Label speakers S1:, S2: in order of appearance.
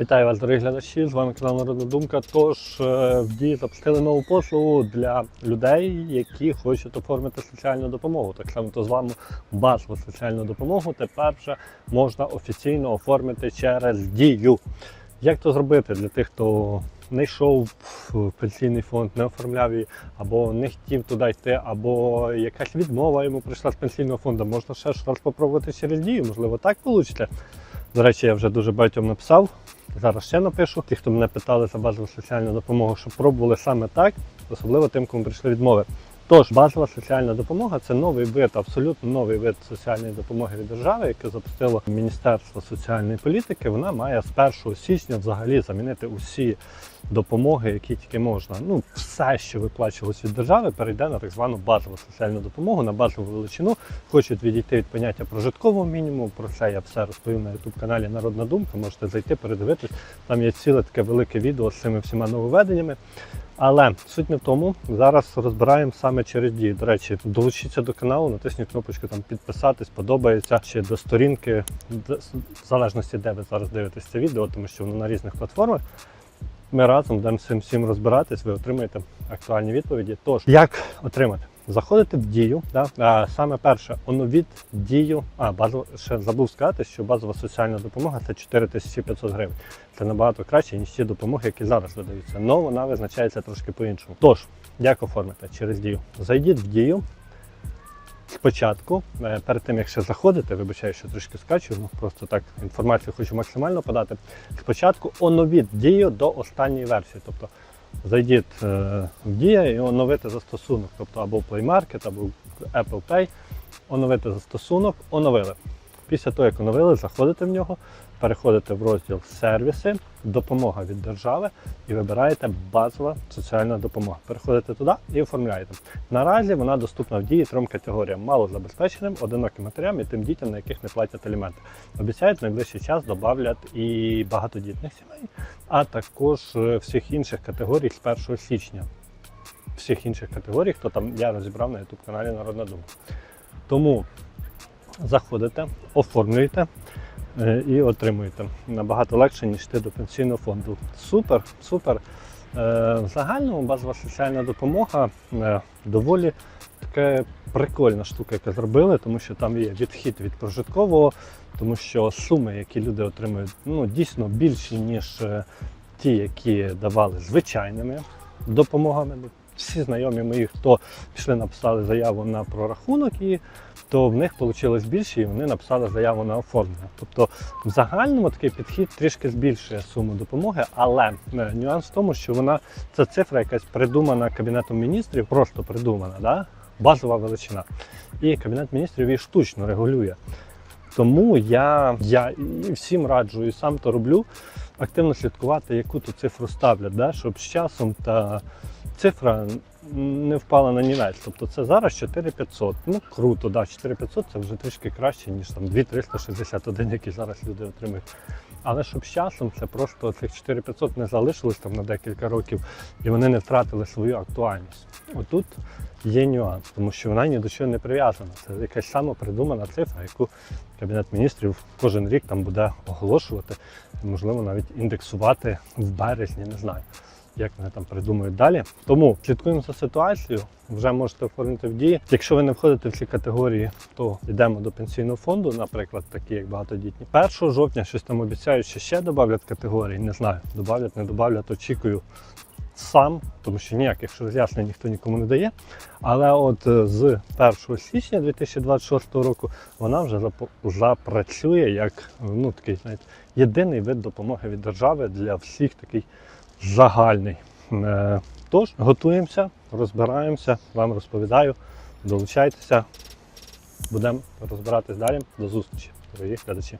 S1: Вітаю вас, дорогі глядачі! З вами канал Народна Думка. Тож е, в дії запустили нову послугу для людей, які хочуть оформити соціальну допомогу. Так само то з вами базову соціальну допомогу тепер вже можна офіційно оформити через дію. Як то зробити для тих, хто не йшов в пенсійний фонд, не оформляв її, або не хотів туди йти, або якась відмова йому прийшла з пенсійного фонду, можна ще раз спробувати через дію, можливо, так вийде. До речі, я вже дуже багатьом написав. Зараз ще напишу. Ті, хто мене питали за базову соціальну допомогу, щоб пробували саме так, особливо тим, кому прийшли відмови. Тож, базова соціальна допомога це новий вид, абсолютно новий вид соціальної допомоги від держави, яке запустило Міністерство соціальної політики. Вона має з 1 січня взагалі замінити усі допомоги, які тільки можна. Ну, все, що виплачувалось від держави, перейде на так звану базову соціальну допомогу, на базову величину. Хочуть відійти від поняття прожиткового мінімуму. Про це я все розповів на youtube каналі Народна Думка. Можете зайти, передивитись. Там є ціле таке велике відео з цими всіма нововведеннями. Але суть не в тому. Зараз розбираємо саме через дії. До речі, долучіться до каналу, натисніть кнопочку там підписатись, подобається чи до сторінки, в залежності, де ви зараз дивитесь це відео, тому що воно на різних платформах. Ми разом будемо цим всім розбиратись, ви отримаєте актуальні відповіді. Тож, як отримати? Заходите в дію. Да? А, саме перше, оновіть дію. А, базово, ще забув сказати, що базова соціальна допомога це 4500 гривень. Це набагато краще, ніж ті допомоги, які зараз видаються. Але вона визначається трошки по-іншому. Тож, як оформити через дію? Зайдіть в дію. Спочатку, е, перед тим як ще заходити, вибачаю, що трішки скачу, ну, просто так інформацію хочу максимально подати. Спочатку оновіть дію до останньої версії. Тобто зайдіть е, в дія і оновити застосунок, тобто або Play Market, або Apple Pay, оновити застосунок, оновили. Після того, як оновили, заходите в нього, переходите в розділ сервіси, допомога від держави і вибираєте базова соціальна допомога. Переходите туди і оформляєте. Наразі вона доступна в дії трьом категоріям: малозабезпеченим, одиноким матерям і тим дітям, на яких не платять аліменти. Обіцяють, в найближчий час додавлять і багатодітних сімей, а також е, всіх інших категорій з 1 січня. Всіх інших категорій, хто там я розібрав на youtube каналі Народна Дума. Тому заходите, оформлюєте е, і отримуєте. Набагато легше, ніж йти до пенсійного фонду. Супер, супер. Е, В загальному базова соціальна допомога е, доволі така прикольна штука, яка зробили, тому що там є відхід від прожиткового, тому що суми, які люди отримують, ну дійсно більші, ніж ті, які давали звичайними допомогами. Всі знайомі мої, хто пішли, написали заяву на прорахунок, і то в них вийшло більше, і вони написали заяву на оформлення. Тобто, в загальному такий підхід трішки збільшує суму допомоги, але е, нюанс в тому, що вона ця цифра якась придумана кабінетом міністрів, просто придумана, да? базова величина. І кабінет міністрів її штучно регулює. Тому я, я всім раджу, і сам то роблю, активно слідкувати, яку ту цифру ставлять, да? щоб з часом та цифра не впала на нівець. Тобто це зараз 4500. Ну круто, да, 4500 це вже трішки краще, ніж там 2361, які зараз люди отримують. Але щоб з часом це просто цих 4500 не залишилось там на декілька років і вони не втратили свою актуальність. Отут є нюанс, тому що вона ні до чого не прив'язана. Це якась самопридумана цифра, яку Кабінет міністрів кожен рік там буде оголошувати, можливо, навіть індексувати в березні, не знаю як вони там придумають далі. Тому слідкуємо за ситуацією. Вже можете оформити в дії. Якщо ви не входите в ці категорії, то йдемо до пенсійного фонду, наприклад, такі як багатодітні. 1 жовтня щось там обіцяють, що ще додавлять категорії. Не знаю, додавлять, не додавлять, очікую сам, тому що ніяких роз'яснень ніхто нікому не дає. Але от е, з 1 січня 2026 року вона вже запрацює як ну, такий, знаєте, єдиний вид допомоги від держави для всіх такий загальний. Е, Тож готуємося, розбираємося, вам розповідаю, долучайтеся, будемо розбиратись далі. До зустрічі, дорогі глядачі.